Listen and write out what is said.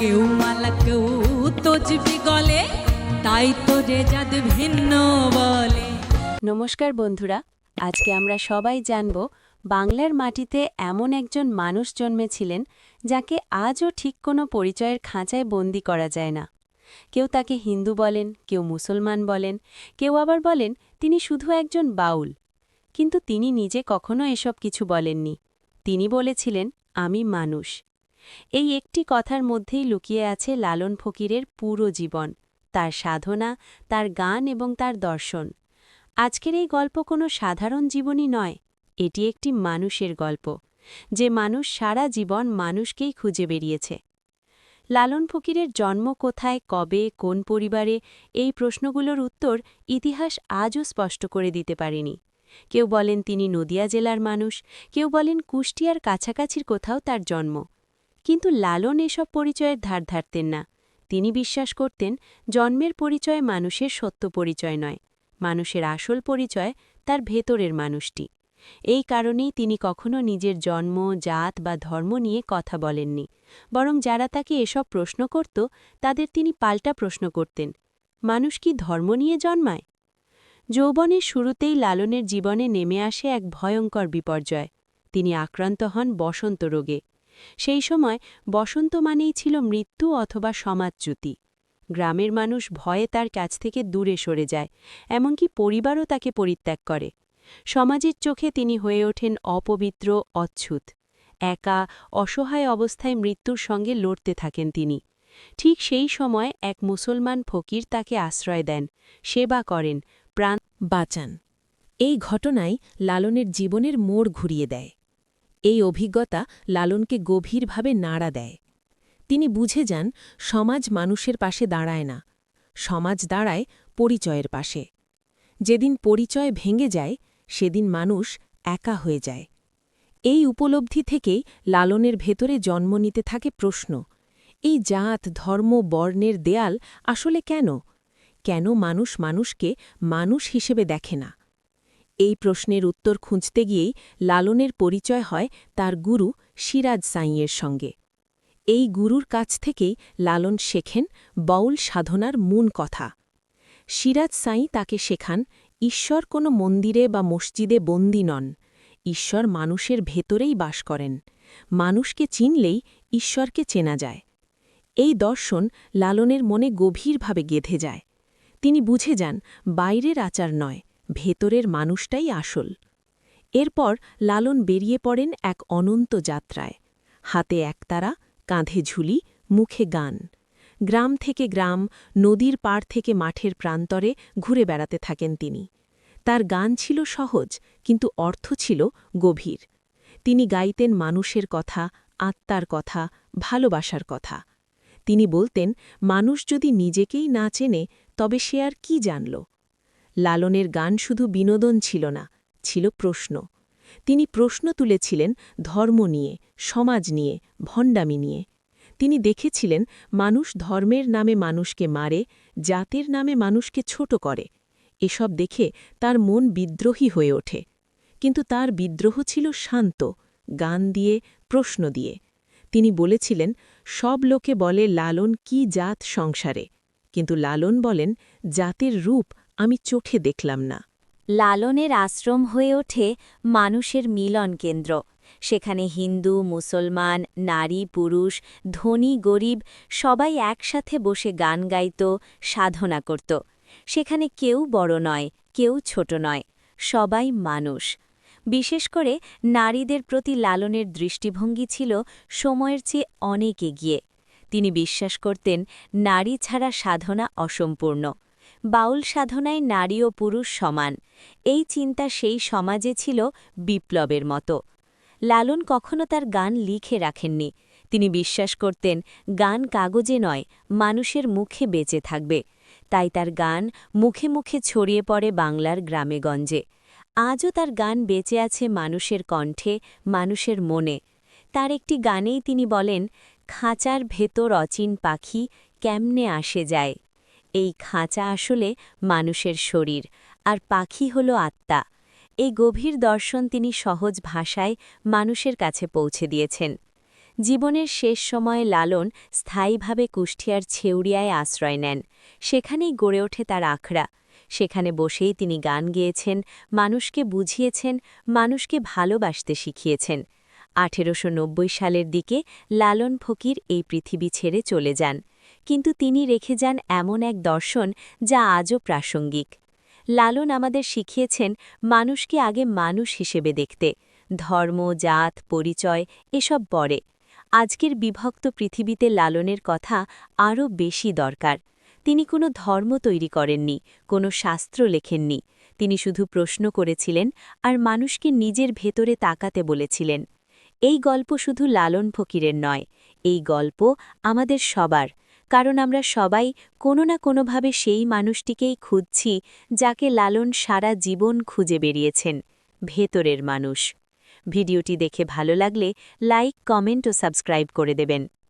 কেউ মালা কেউ তজবি গলে তাই তো রেজাদ ভিন্ন বলে। নমস্কার বন্ধুরা, আজকে আমরা সবাই জানব বাংলার মাটিতে এমন একজন মানুষ জন্মেছিলেন যাকে আজও ঠিক কোনো পরিচয়ের খাঁচায় বন্দি করা যায় না। কেউ তাকে হিন্দু বলেন, কেউ মুসলমান বলেন, কেউ আবার বলেন তিনি শুধু একজন বাউল। কিন্তু তিনি নিজে কখনো এসব কিছু বলেননি। তিনি বলেছিলেন, আমি মানুষ। এই একটি কথার মধ্যেই লুকিয়ে আছে লালন ফকিরের পুরো জীবন, তার সাধনা, তার গান এবং তার দর্শন। আজকের এই গল্প কোনো সাধারণ জীবনী নয়, এটি একটি মানুষের গল্প, যে মানুষ সারা জীবন মানুষকেই খুঁজে বেরিয়েছে। লালন ফকিরের জন্ম কোথায়, কবে, কোন পরিবারে, এই প্রশ্নগুলোর উত্তর ইতিহাস আজও স্পষ্ট করে দিতে পারেনি। কেউ বলেন তিনি নদিয়া জেলার মানুষ, কেউ বলেন কুষ্টিয়ার কাছাকাছির কোথাও তার জন্ম। কিন্তু লালন এসব পরিচয়ের ধার ধারতেন না। তিনি বিশ্বাস করতেন, জন্মের পরিচয় মানুষের সত্য পরিচয় নয়, মানুষের আসল পরিচয় তার ভেতরের মানুষটি। এই কারণেই তিনি কখনো নিজের জন্ম, জাত বা ধর্ম নিয়ে কথা বলেননি। বরং যারা তাকে এসব প্রশ্ন করত, তাদের তিনি পাল্টা প্রশ্ন করতেন, মানুষ কি ধর্ম নিয়ে জন্মায়? যৌবনের শুরুতেই লালনের জীবনে নেমে আসে এক ভয়ঙ্কর বিপর্যয়। তিনি আক্রান্ত হন বসন্ত রোগে। সেই সময় বসন্ত মানেই ছিল মৃত্যু অথবা সমাজচ্যুতি গ্রামের মানুষ ভয়ে তার কাছ থেকে দূরে সরে যায়, এমনকি পরিবারও তাকে পরিত্যাগ করে। সমাজের চোখে তিনি হয়ে ওঠেন অপবিত্র, অচ্ছুত। একা, অসহায় অবস্থায় মৃত্যুর সঙ্গে লড়তে থাকেন তিনি। ঠিক সেই সময় এক মুসলমান ফকির তাকে আশ্রয় দেন, সেবা করেন, প্রাণ বাঁচান। এই ঘটনাই লালনের জীবনের মোড় ঘুরিয়ে দেয়। এই অভিজ্ঞতা লালনকে গভীরভাবে নাড়া দেয়। তিনি বুঝে যান, সমাজ মানুষের পাশে দাঁড়ায় না। সমাজ দাঁড়ায় পরিচয়ের পাশে। যেদিন পরিচয় ভেঙে যায়, সেদিন মানুষ একা হয়ে যায়। এই উপলব্ধি থেকেই লালনের ভেতরে জন্ম নিতে থাকে প্রশ্ন, এই জাত, ধর্ম, বর্ণের দেয়াল আসলে কেন? কেন মানুষ মানুষকে মানুষ হিসেবে দেখে না? এই প্রশ্নের উত্তর খুঁজতে গিয়েই লালনের পরিচয় হয় তার গুরু সিরাজ সাইয়ের সঙ্গে। এই গুরুর কাছ থেকেই লালন শেখেন বাউল সাধনার মূল কথা। সিরাজ সাই তাকে শেখান, ঈশ্বর কোনো মন্দিরে বা মসজিদে বন্দী নন, ঈশ্বর মানুষের ভেতরেই বাস করেন, মানুষকে চিনলেই ঈশ্বরকে চেনা যায়। এই দর্শন লালনের মনে গভীরভাবে গেঁথে যায়। তিনি বুঝে যান, বাইরের আচার নয় ভেতরের মানুষটাই আসল। এরপর লালন বেরিয়ে পড়েন এক অনন্ত যাত্রায়। হাতে একতারা, কাঁধে ঝুলি, মুখে গান। গ্রাম থেকে গ্রাম, নদীর পাড় থেকে মাঠের প্রান্তরে ঘুরে বেড়াতে থাকেন তিনি। তার গান ছিল সহজ, কিন্তু অর্থ ছিল গভীর। তিনি গাইতেন মানুষের কথা, আত্মার কথা, ভালোবাসার কথা। তিনি বলতেন, মানুষ যদি নিজেকেই না চেনে, তবে সে আর কি জানল? লালনের গান শুধু বিনোদন ছিল না, ছিল প্রশ্ন। তিনি প্রশ্ন তুলেছিলেন ধর্ম নিয়ে, সমাজ নিয়ে, ভণ্ডামি নিয়ে। তিনি দেখেছিলেন মানুষ ধর্মের নামে মানুষকে মারে, জাতের নামে মানুষকে ছোট করে। এসব দেখে তার মন বিদ্রোহী হয়ে ওঠে। কিন্তু তার বিদ্রোহ ছিল শান্ত, গান দিয়ে, প্রশ্ন দিয়ে। তিনি বলেছিলেন, সব লোকে বলে লালন কি জাত সংসারে। কিন্তু লালন বলেন জাতের রূপ আমি চোখে দেখলাম না। লালনের আশ্রম হয়ে ওঠে মানুষের মিলন কেন্দ্র। সেখানে হিন্দু, মুসলমান, নারী, পুরুষ, ধনী, গরিব সবাই একসাথে বসে গান গাইত, সাধনা করত। সেখানে কেউ বড় নয়, কেউ ছোট নয়, সবাই মানুষ। বিশেষ করে নারীদের প্রতি লালনের দৃষ্টিভঙ্গি ছিল সময়ের চেয়ে অনেক এগিয়ে। তিনি বিশ্বাস করতেন নারী ছাড়া সাধনা অসম্পূর্ণ। বাউল সাধনায় নারী ও পুরুষ সমান। এই চিন্তা সেই সমাজে ছিল বিপ্লবের মতো। লালন কখনো তার গান লিখে রাখেননি। তিনি বিশ্বাস করতেন, গান কাগজে নয়, মানুষের মুখে বেঁচে থাকবে। তাই তার গান মুখে মুখে ছড়িয়ে পড়ে বাংলার গ্রামেগঞ্জে আজও তার গান বেঁচে আছে মানুষের কণ্ঠে, মানুষের মনে। তার একটি গানেই তিনি বলেন, খাঁচার ভেতর অচিন পাখি কেমনে আসে যায়? এই খাঁচা আসলে মানুষের শরীর, আর পাখি হল আত্মা। এই গভীর দর্শন তিনি সহজ ভাষায় মানুষের কাছে পৌঁছে দিয়েছেন। জীবনের শেষ সময়ে লালন স্থায়ীভাবে কুষ্টিয়ার ছেউড়িয়ায় আশ্রয় নেন। সেখানেই গড়ে ওঠে তার আখড়া। সেখানে বসেই তিনি গান গেয়েছেন, মানুষকে বুঝিয়েছেন, মানুষকে ভালোবাসতে শিখিয়েছেন। আঠেরোশো নব্বই সালের দিকে লালন ফকির এই পৃথিবী ছেড়ে চলে যান। কিন্তু তিনি রেখে যান এমন এক দর্শন যা আজও প্রাসঙ্গিক। লালন আমাদের শিখিয়েছেন মানুষকে আগে মানুষ হিসেবে দেখতে, ধর্ম, জাত, পরিচয় এসব পরে। আজকের বিভক্ত পৃথিবীতে লালনের কথা আরও বেশি দরকার। তিনি কোনো ধর্ম তৈরি করেননি, কোনো শাস্ত্র লেখেননি। তিনি শুধু প্রশ্ন করেছিলেন আর মানুষকে নিজের ভেতরে তাকাতে বলেছিলেন। এই গল্প শুধু লালন ফকিরের নয়, এই গল্প আমাদের সবার। কারণ আমরা সবাই কোনো না কোনোভাবে সেই মানুষটিকেই খুঁজছি যাকে লালন সারা জীবন খুঁজে বেরিয়েছেন ভেতরের মানুষ। ভিডিওটি দেখে ভালো লাগলে লাইক, কমেন্ট ও সাবস্ক্রাইব করে দেবেন।